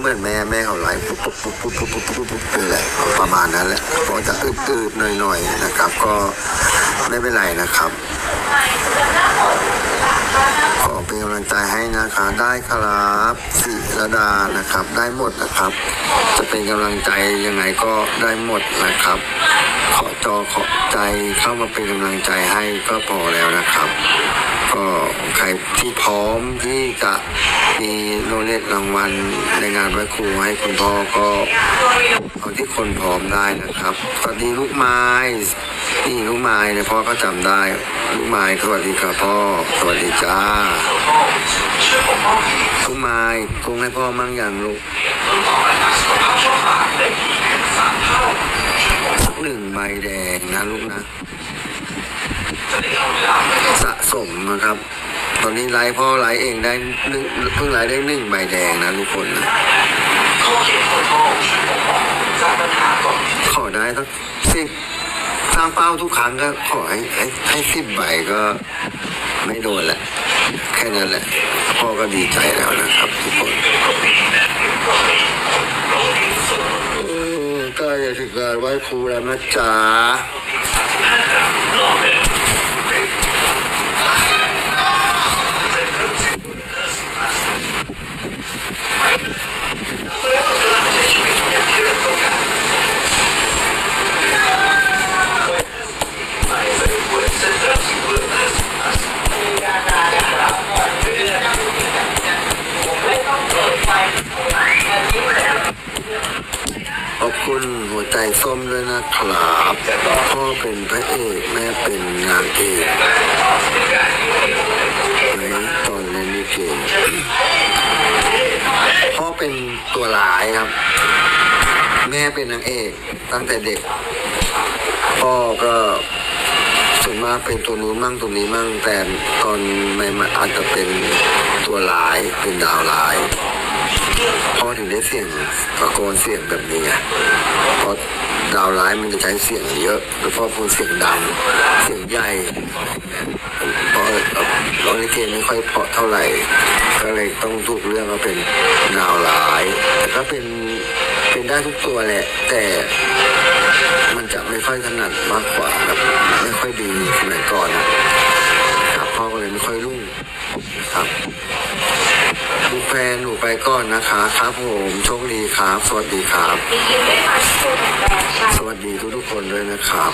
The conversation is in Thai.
เหมือนแม่แม่เขาไหลปุ๊บปุ๊บปุ๊บปุ๊บปุ๊บปุ๊บปุ๊บปุ๊บเป็นแหละประมาณนั้นแหละพอจะอึบๆหน่อยๆนะครับ ก็ไม่เป็นไรนะครับ เป็นกำลังใจให้นะคะได้ครับสิรดานะครับ ได้หมดนะครับ จะเป็นกำลังใจยังไงก็ได้หมดนะครับ ขอจอขอใจเข้ามาเป็นกำลังใจให้ก็พอแล้วนะครับ ก็ใครที่พร้อมที่จะมีโนเลตรางวัลในงานไหว้ครูให้คุณพ่อก็ คนพร้อมได้นะครับสวัสดีลูกไม้นี่ลูกไม้เนี่ยพ่อก็จำได้ ลูกไม้สวัสดีครับพ่อสวัสดีจ้าลูกไม้คงให้พ่อมั่งอย่างลูกสักหนึ่งใบแดงนะลูกนะ สะสมนะครับ ตอนนี้ไลฟ์พ่อไลฟ์เองได้หนึ่งเพิ่งไลฟ์ได้หนึ่งใบแดงนะทุกคนนะ สักสิบสร้างเป้าทุกครั้งก็ขอให้ให้ให้สิบใบก็ไม่โดนแหละ แค่นั้นแหละพ่อก็ดีใจแล้วนะครับทุกคนเออใกล้จะถึงการไหว้ครูแล้วนะจ๊ะ คุณหัวใจส้มด้วยนะครับพ่อเป็นพระเอกแม่เป็นนางเอกในตอนเล่นลิเกพ่อเป็นตัวร้ายครับ แม่เป็นนางเอกตั้งแต่เด็ก พ่อก็ส่วนมากเป็นตัวนู้นมั่งตัวนี้มั่งแต่ตอนไม่มาอาจจะเป็นตัวร้ายเป็นดาวร้าย พ่อถึงได้เสียงตะโกนเสียงแบบนี้ไงเพราะดาวร้ายมันจะใช้เสียงเยอะแล้วพ่อพูดเสียงดังเสียงใหญ่เพราะร้องลิเกไม่ค่อยเพาะเท่าไหร่ ก็เลยต้องถูกเรื่องว่าเป็นดาวร้ายแต่ก็เป็นเป็นได้ทุกตัวแหละ แต่มันจะไม่ค่อยถนัดมากกว่าแบบไม่ค่อยดีสมัยก่อนนะครับพ่อก็เลยไม่ค่อยรุ่งครับ แฟนหนูไปก่อนนะคะ ครับผมโชคดีครับ สวัสดีครับมียิ้มด้วยความสุขแรงใจสวัสดีทุกๆคนด้วยนะครับ